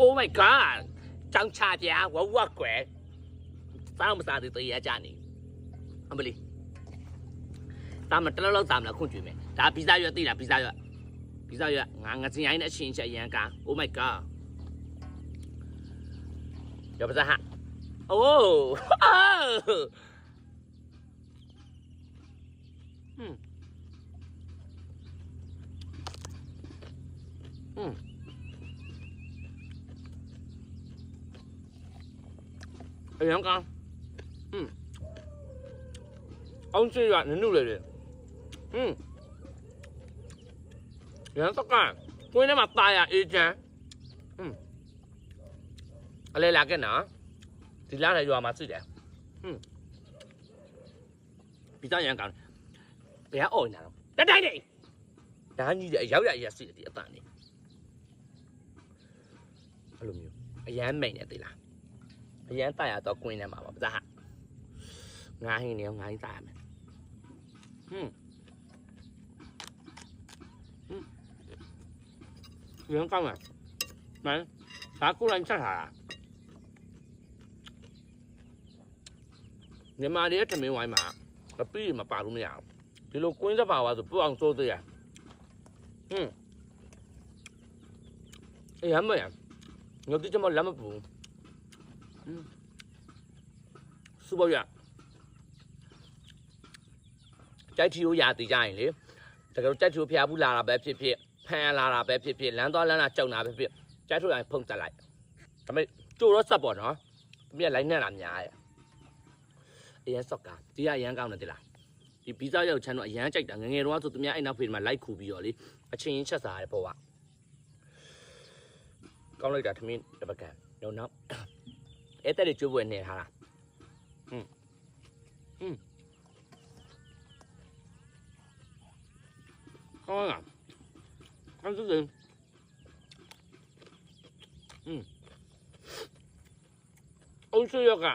Oh my god ကြောင်ချပြာဝဝကွယ်စားတော့မစားသေးသေးရကြနေအမလီဒါမှတလောက်လောက်စားမလားခွန့်ကြွေမယ်ဒါပီဇာရွက်သိလားပီဇာရွက်ပီဇာရွက်ငါငစင်ရိုင်းနဲ့အရှင်ချက်ရန်ကာ Oh my god ရပါစားဟာ Oh oh อืมอืม အရင်ကောင်းอืมအောင်စီရနနုလေလေอืมရန်တော့ကကိုင်းထဲမှာตายရအေးချမ်းอืมအလဲလာခဲ့နော်ဒီလားလည်းရွာမှာစစ်တယ်อืมပြီးသားရန်ကောင်းဘယ်အော်နေတာတော့တတိုင်းနေဒါကြီးတယ်ရောက်ရရစစ်တယ်ဒီအတန်နေအဲ့လိုမျိုးအရန်မိန်နေသေးလား အရန်တိုက်ရတော့ကွင်းထဲမှာပါဗျာငါဟင်းနေငါဟင်းတိုက်ရမယ်ဟွန်းဟွန်းရန်ကောင်းလားမန်ဒါကိုလိုင်းချက်ထားတာမြန်မာတွေထမင်းဝိုင်းမှာအပီးမပါလို့မရဘူးဒီလိုကွင်းစပါဝါဆိုပူအောင်စိုးသေးရဟွန်းအေးရမရငါတို့ကမလမ်းမပူ စုပေါ့ရကြိုက်ချီကိုရာတည်ကြရင်လေတကယ်လို့ကြိုက်ချီကိုဖျားဘူးလာတာပဲဖြစ်ဖြစ်ဖန်လာတာပဲဖြစ်ဖြစ်လမ်းသွားလမ်းလာကြောက်တာပဲဖြစ်ကြိုက်ထုတ်တိုင်းဖုန်တက်လိုက်ဒါပေမဲ့ကြိုတော့ဆက်ပေါ့နော်တမီးလိုက်နဲ့လာများရဲ့အရန်စော့ကာဒီကအရန်ကောင်းတယ်တိလားဒီဗီဇရောက်ချမ်းတော့အရန်ကြိုက်တာငငယ်တော့ဆိုတမီးအဲ့နောက်ဖေးမှာလိုက်ခူပြီးတော့လေအချင်းချင်းချက်စားရပေါ့ကကောင်းလိုက်တာသမီးတပကံနော်နော် အဲ့တဲ့ကျွေးပွဲနေထားတာကောင်းလားကောင်းစုံอืมအုံးဆွေရောက်က